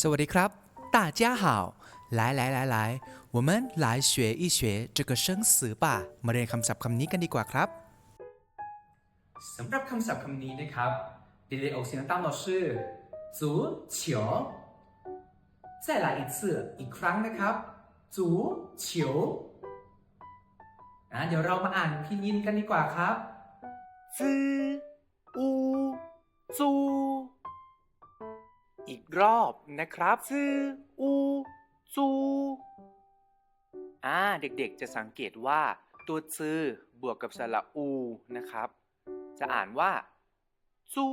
สวัสดีครับ大家好来来来来我们来学一学这个生词吧มาเรียนคำศัพท์คำนี้กันดีกว่าครับ สำหรับคำศัพท์คำนี้นะครับเด็กๆออกเสียงตามเราชื่อจูเฉียว再来一次อีกครั้งนะครับจูเฉียวอ่ะเดี๋ยวเรามาอ่านพินยินกันดีกว่าครับ ซืออูจู อีกรอบนะครับซืออูจูอ่าเด็กๆจะสังเกตว่า ตัวซือบวกกับสระอูนะครับ จะอ่านว่าจู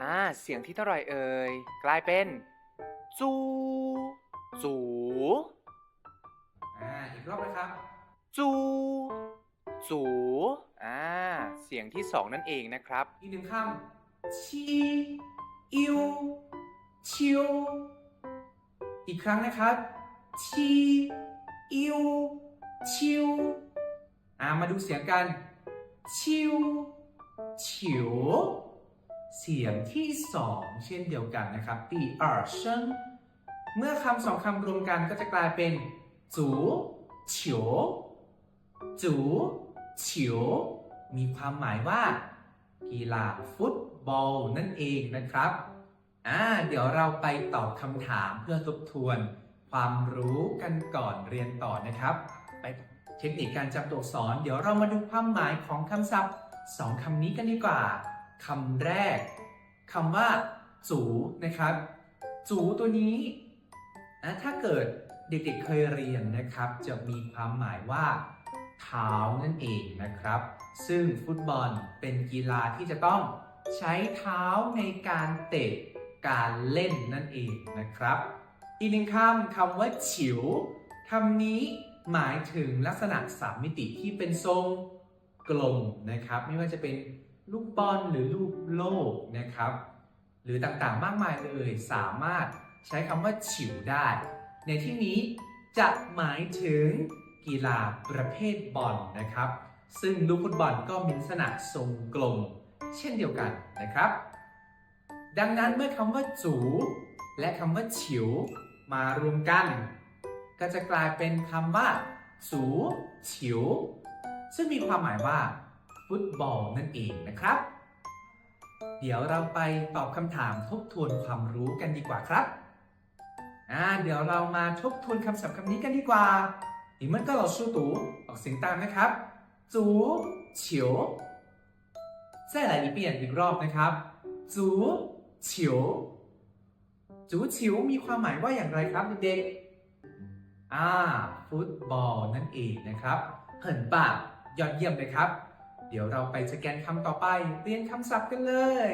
อ่าเสียงที่เท่าไหรเอ่ยกลายเป็นจูจูอ่าอีกรอบนะครับจูจูอ่าเสียงที่สองนั่นเองนะครับ อีกหนึ่งคำชีอิว ชิวอีกครั้งนะครับชีอิวชิวอ่ามาดูเสียงกันชิวฉิวเสียงที่สองเช่นเดียวกันนะครับตี二งเมื่อคำสองคำรวมกันก็จะกลายเป็นจูฉิวจูฉิวมีความหมายว่า กีฬาฟุตบอลนั่นเองนะครับ อ่าเดี๋ยวเราไปตอบคำถามเพื่อทบทวน ความรู้กันก่อนเรียนต่อนะครับ ไปเทคนิคการจำตัวอักษร เดี๋ยวเรามาดูความหมายของคำศัพท์สองคำนี้กันดีกว่าคำแรกคำว่า จูนะครับ จูตัวนี้อะถ้าเกิดเด็กๆเคยเรียนนะครับ จะมีความหมายว่า เท้านั่นเองนะครับ ซึ่งฟุตบอลเป็นกีฬาที่จะต้องใช้เท้าในการเตะ การเล่นนั่นเองนะครับ อีกหนึ่งคำคำว่าฉิวคำนี้หมายถึงลักษณะสามมิติที่เป็นทรงกลมนะครับ ไม่ว่าจะเป็นลูกบอลหรือลูกโลกนะครับ หรือต่างๆมากมายเลยสามารถใช้คำว่าฉิวได้ ในที่นี้จะหมายถึงกีฬาประเภทบอลนะครับ ซึ่งลูกฟุตบอลก็มีลักษณะทรงกลม เช่นเดียวกันนะครับ ดังนั้นเมื่อคำว่าจู และคำว่าฉิว มารวมกัน ก็จะกลายเป็นคำว่าจูฉิว ซึ่งมีความหมายว่า ฟุตบอลนั่นเองนะครับ เดี๋ยวเราไปตอบคำถามทบทวนความรู้กันดีกว่าครับ อ่า เดี๋ยวเรามาทบทวนคำศัพท์คำนี้กันดีกว่าอีกมันก็เราสู้ตูออกเสียงตามนะครับ จูเฉียว再来一遍อีกรอบนะครับ จู เฉียวจูเฉียวมีความหมายว่าอย่างไรครับเด็กๆอ่าฟุตบอลนั่นเองนะครับเหินปากยอดเยี่ยมเลยครับ เดี๋ยวเราไปสแกนคำต่อไป เรียนคำศัพท์กันเลย